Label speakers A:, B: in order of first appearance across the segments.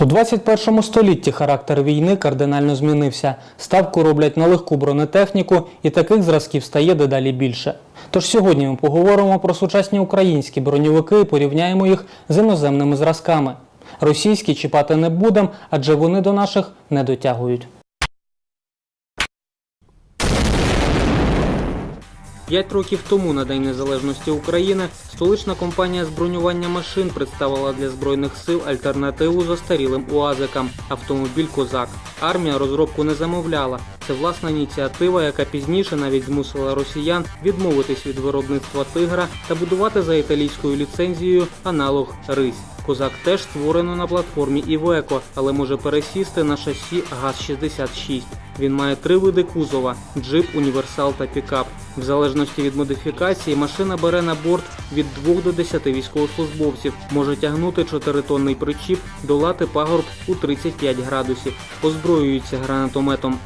A: У 21 столітті характер війни кардинально змінився. Ставку роблять на легку бронетехніку, і таких зразків стає дедалі більше. Тож сьогодні ми поговоримо про сучасні українські броньовики і порівняємо їх з іноземними зразками. Російські чіпати не будемо, адже вони до наших не дотягують. П'ять років тому на День Незалежності України столична компанія з машин представила для збройних сил альтернативу застарілим УАЗикам автомобіль Козак. Армія розробку не замовляла. Це власна ініціатива, яка пізніше навіть змусила росіян відмовитись від виробництва тигра та будувати за італійською ліцензією аналог Рись. Козак теж створено на платформі Iveco, але може пересісти на шасі ГАЗ-66. Він має три види кузова: джип, універсал та пікап. В залежності від модифікації машина бере на борт від 2 до 10 військовослужбовців, може тягнути 4-тонний причіп, долати пагорб у 35 градусів, озброюється гранатометом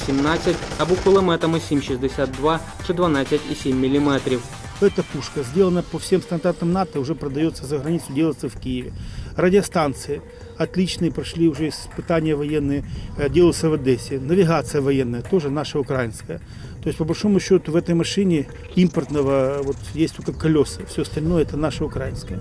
A: АГС-17 або кулеметами 7,62 чи 12,7 мм.
B: Эта пушка сделана по всем стандартам НАТО, уже продается за границу, делается в Киеве. Радиостанции отличные, прошли уже испытания военные, э, делаются в Одессе. Навигация военная, тоже наша украинская. То есть, по большому счету, в этой машине импортного вот, есть только колеса. Все остальное это наше украинское.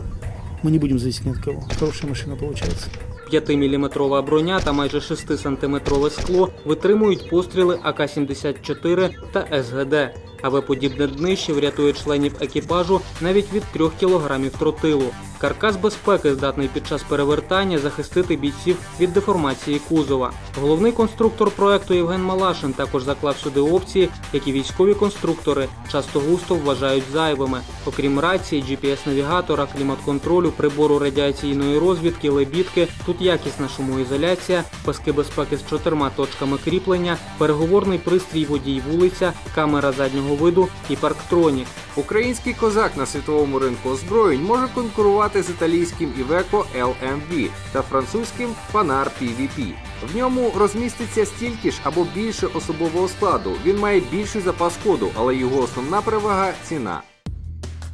B: Мы не будем зависеть ни от кого. Хорошая машина получается.
A: 5-мм броня та майже 6-сантиметрове скло витримують постріли АК-74 та СГД. АВ-подібне днище врятує членів екіпажу навіть від 3 кг тротилу. Каркас безпеки здатний під час перевертання захистити бійців від деформації кузова. Головний конструктор проекту Євген Малашин також заклав сюди опції, які військові конструктори часто густо вважають зайвими. Окрім рації, GPS-навігатора, клімат-контролю, прибору радіаційної розвідки, лебідки, тут якісна шумоізоляція, паски безпеки з чотирма точками кріплення, переговорний пристрій водій вулиця, камера заднього виду і парктроні.
C: Український козак на світовому ринку озброєнь може конкурувати з італійським Iveco LMV та французьким Panhard PVP. В ньому розміститься стільки ж або більше особового складу. Він має більший запас ходу, але його основна перевага ціна.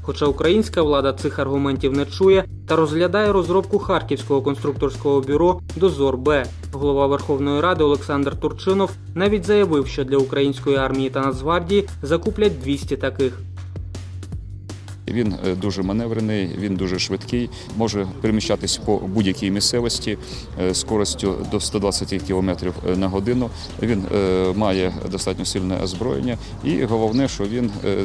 A: Хоча українська влада цих аргументів не чує та розглядає розробку харківського конструкторського бюро Дозор Б. Голова Верховної Ради Олександр Турчинов навіть заявив, що для української армії та Нацгвардії закуплять 200 таких.
D: Він е, дуже маневрений, він дуже швидкий, може переміщатися по будь-якій місцевості е, скоростю до 120 км на годину. Він е, має достатньо сильне озброєння, і головне, що він е,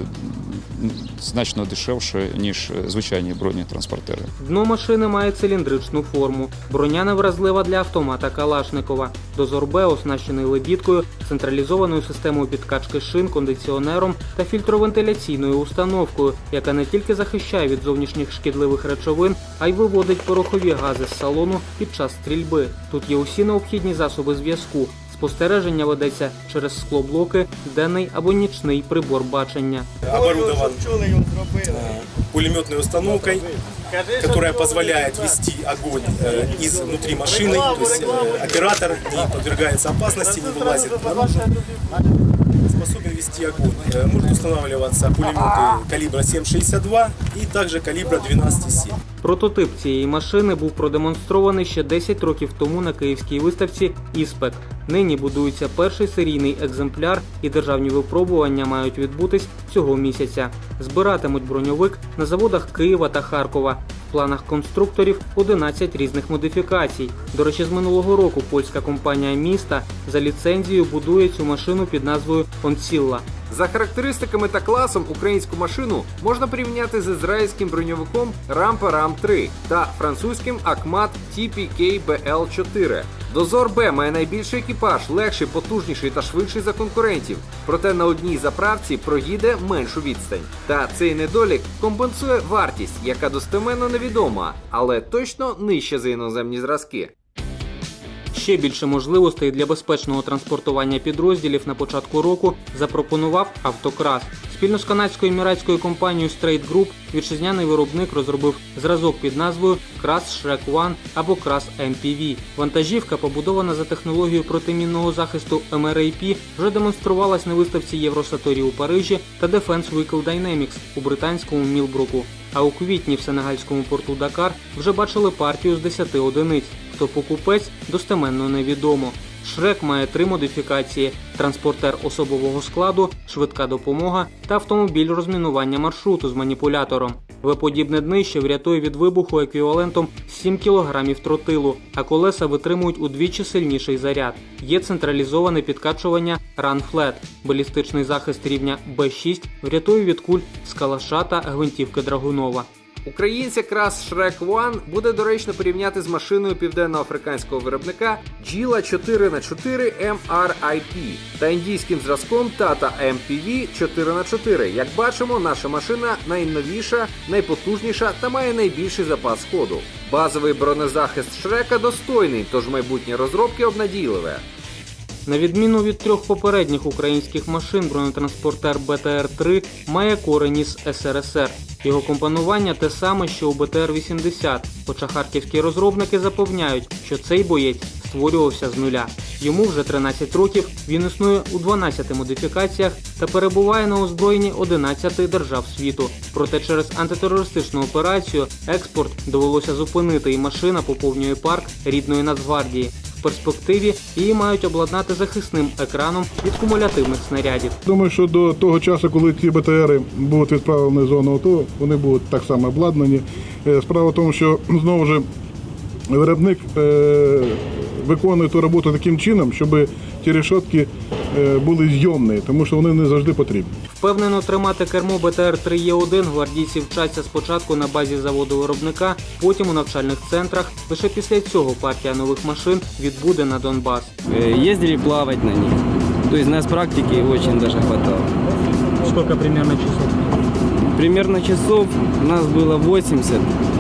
D: значно дешевше ніж звичайні бронетранспортери.
A: Дно машини має циліндричну форму. Броня невразлива для автомата Калашникова. Дозор Б оснащений лебідкою, централізованою системою підкачки шин, кондиціонером та фільтровентиляційною установкою, яка не тільки захищає від зовнішніх шкідливих речовин, а й виводить порохові гази з салону під час стрільби. Тут є усі необхідні засоби зв'язку. Спостереження ведеться через склоблоки, денний або нічний прибор бачення.
E: оборудован э, пулеметной установкой, которая позволяет вести огонь э, изнутри машины, то есть э, оператор не подвергается опасности, не вылазит наружу, способен вести огонь. Э, Может устанавливаться пулеметы калибра 7,62 и также калибра 12,7.
A: Прототип цієї машини був продемонстрований ще 10 років тому на київській виставці «Іспек». Нині будується перший серійний екземпляр, і державні випробування мають відбутись цього місяця. Збиратимуть броньовик на заводах Києва та Харкова. В планах конструкторів 11 різних модифікацій. До речі, з минулого року польська компанія міста за ліцензією будує цю машину під назвою Онсілла.
C: За характеристиками та класом українську машину можна порівняти з ізраїльським броньовиком Rampa Ram 3 та французьким Акмат TPK BL4. Дозор Б має найбільший екіпаж, легший, потужніший та швидший за конкурентів. Проте на одній заправці проїде меншу відстань. Та цей недолік компенсує вартість, яка достеменно невідома, але точно нижча за іноземні зразки.
A: Ще більше можливостей для безпечного транспортування підрозділів на початку року запропонував Автокрас. Спільно з канадською еміратською компанією Straight Group вітчизняний виробник розробив зразок під назвою Крас Shrek One або Крас MPV. Вантажівка, побудована за технологією протимінного захисту MRAP, вже демонструвалась на виставці Євросаторі у Парижі та Defense Vehicle Dynamics у британському Мілбруку. А у квітні в сенегальському порту Дакар вже бачили партію з 10 одиниць. В хто покупець, достеменно невідомо. Шрек має три модифікації: транспортер особового складу, швидка допомога та автомобіль розмінування маршруту з маніпулятором. В-подібне днище врятує від вибуху еквівалентом 7 кг тротилу, а колеса витримують удвічі сильніший заряд. Є централізоване підкачування Run Flat. Балістичний захист рівня Б6 врятує від куль з калаша та гвинтівки Драгунова.
C: Українця крас Shrek One буде доречно порівняти з машиною південноафриканського виробника Gila 4x4 MRIP та індійським зразком Tata MPV 4x4. Як бачимо, наша машина найновіша, найпотужніша та має найбільший запас ходу. Базовий бронезахист Шрека достойний, тож майбутнє розробки обнадійливе.
A: На відміну від трьох попередніх українських машин, бронетранспортер БТР-3 має корені з СРСР. Його компонування те саме, що у БТР-80, хоча харківські розробники запевняють, що цей боєць створювався з нуля. Йому вже 13 років, він існує у 12 модифікаціях та перебуває на озброєнні 11 держав світу. Проте через антитерористичну операцію експорт довелося зупинити і машина поповнює парк рідної Нацгвардії. Перспективі її мають обладнати захисним екраном від кумулятивних снарядів.
F: Думаю, що до того часу, коли ці БТРи будуть відправлені в зону АТО, вони будуть так само обладнані. Е, Справа в тому, що знову ж виробник е, виконує ту роботу таким чином, щоб ті решетки були зйомні, тому що вони не завжди потрібні.
A: Впевнено тримати кермо БТР-3Е1 гвардійці вчаться спочатку на базі заводу виробника, потім у навчальних центрах. Лише після цього партія нових машин відбуде на Донбас.
G: Э, ездили плавать на них. То есть нас практики очень даже хватало.
A: Скільки примерно часов?
G: Примерно часов у нас было 80.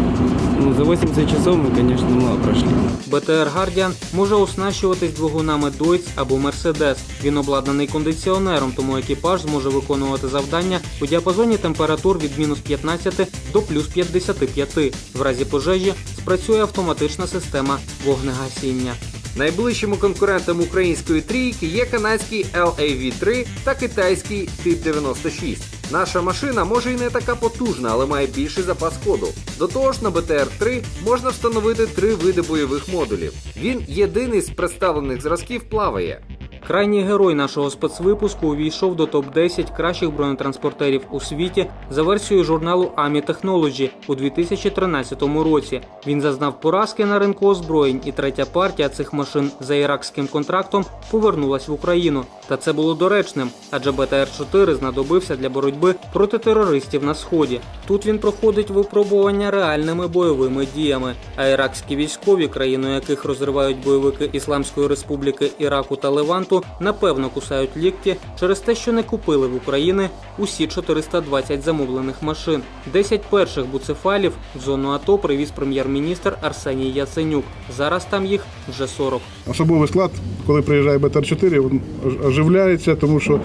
G: Ну, за 80 часов мы, конечно, мало прошли.
A: БТР Guardian може оснащуватись двигунами Deutz або Mercedes. Він обладнаний кондиціонером, тому екіпаж зможе виконувати завдання у діапазоні температур від мінус 15 до плюс 55. В разі пожежі спрацює автоматична система вогнегасіння.
C: Найближчими конкурентами української трійки є канадський LAV3 та китайський Тип 96. Наша машина може і не така потужна, але має більший запас коду. До того ж, на BTR-3 можна встановити три види бойових модулів. Він єдиний з представлених зразків плаває.
A: Крайній герой нашого спецвипуску увійшов до топ-10 кращих бронетранспортерів у світі за версією журналу AMI Technology у 2013 році. Він зазнав поразки на ринку озброєнь, і третя партія цих машин за іракським контрактом повернулась в Україну. Та це було доречним, адже БТР-4 знадобився для боротьби проти терористів на сході. Тут він проходить випробування реальними бойовими діями. А іракські військові, країну яких розривають бойовики Ісламської Республіки Іраку та Леванту, напевно кусають лікті через те, що не купили в Україні усі 420 замовлених машин. 10 перших буцефалів в зону АТО привіз прем'єр-міністр Арсеній Яценюк. Зараз там їх вже 40.
F: Особовий склад, коли приїжджає БТР-4, він оживляється, тому що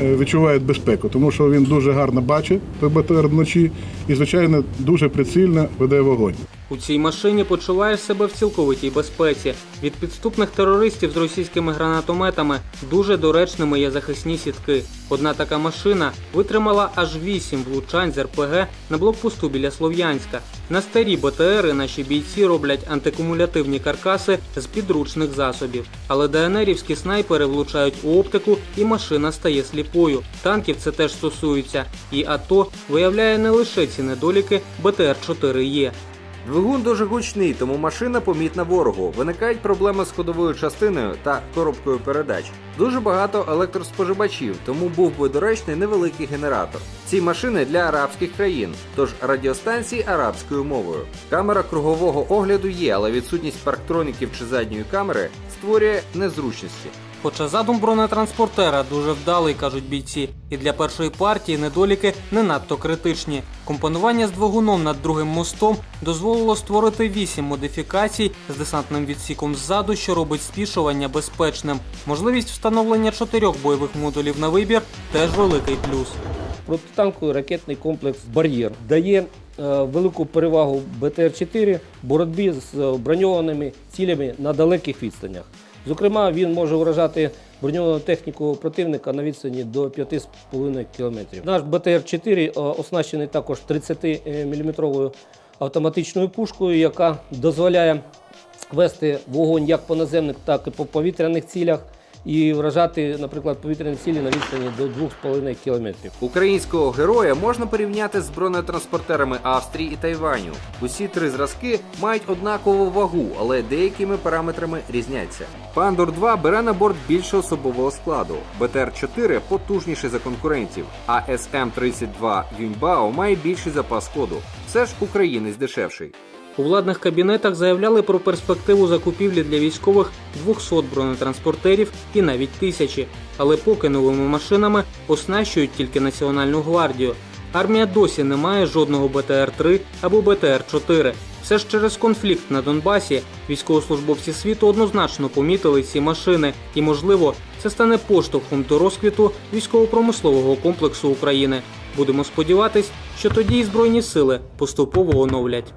F: е, відчуває безпеку, тому що він дуже гарно бачить той БТР вночі і, звичайно, дуже прицільно веде вогонь.
A: У цій машині почуваєш себе в цілковитій безпеці. Від підступних терористів з російськими гранатометами дуже доречними є захисні сітки. Одна така машина витримала аж 8 влучань з РПГ на блокпосту біля Слов'янська. На старі БТРи наші бійці роблять антикумулятивні каркаси з підручних засобів. Але ДНРівські снайпери влучають у оптику і машина стає сліпою. Танків це теж стосується. І АТО виявляє не лише ці недоліки БТР-4Е.
C: Двигун дуже гучний, тому машина помітна ворогу. Виникають проблеми з ходовою частиною та коробкою передач. Дуже багато електроспоживачів, тому був би доречний невеликий генератор. Ці машини для арабських країн, тож радіостанції арабською мовою. Камера кругового огляду є, але відсутність парктроніків чи задньої камери створює незручності.
A: Хоча задум бронетранспортера дуже вдалий, кажуть бійці, і для першої партії недоліки не надто критичні. Компонування з двигуном над другим мостом дозволило створити 8 модифікацій з десантним відсіком ззаду, що робить спішування безпечним. Можливість встановлення чотирьох бойових модулів на вибір теж великий плюс.
H: Протитанковий ракетний комплекс Бар'єр дає е, велику перевагу БТР-4 боротьбі з е, броньованими цілями на далеких відстанях. Зокрема, він може вражати броньовану техніку противника на відстані до 5,5 км. Наш БТР-4 е, оснащений також 30-мм автоматичною пушкою, яка дозволяє вести вогонь як по наземних, так і по повітряних цілях, і вражати, наприклад, повітряні цілі на відстані до 2,5 кілометрів.
C: Українського героя можна порівняти з бронетранспортерами Австрії і Тайваню. Усі три зразки мають однакову вагу, але деякими параметрами різняться. Пандор 2 бере на борт більше особового складу. БТР-4 потужніший за конкурентів, а СМ-32 Юньбао має більший запас ходу. Все ж українець дешевший.
A: У владних кабінетах заявляли про перспективу закупівлі для військових 200 бронетранспортерів і навіть тисячі, але поки новими машинами оснащують тільки Національну гвардію. Армія досі не має жодного БТР-3 або БТР-4. Все ж через конфлікт на Донбасі військовослужбовці світу однозначно помітили ці машини, і можливо це стане поштовхом до розквіту військово-промислового комплексу України. Будемо сподіватись, що тоді і збройні сили поступово оновлять.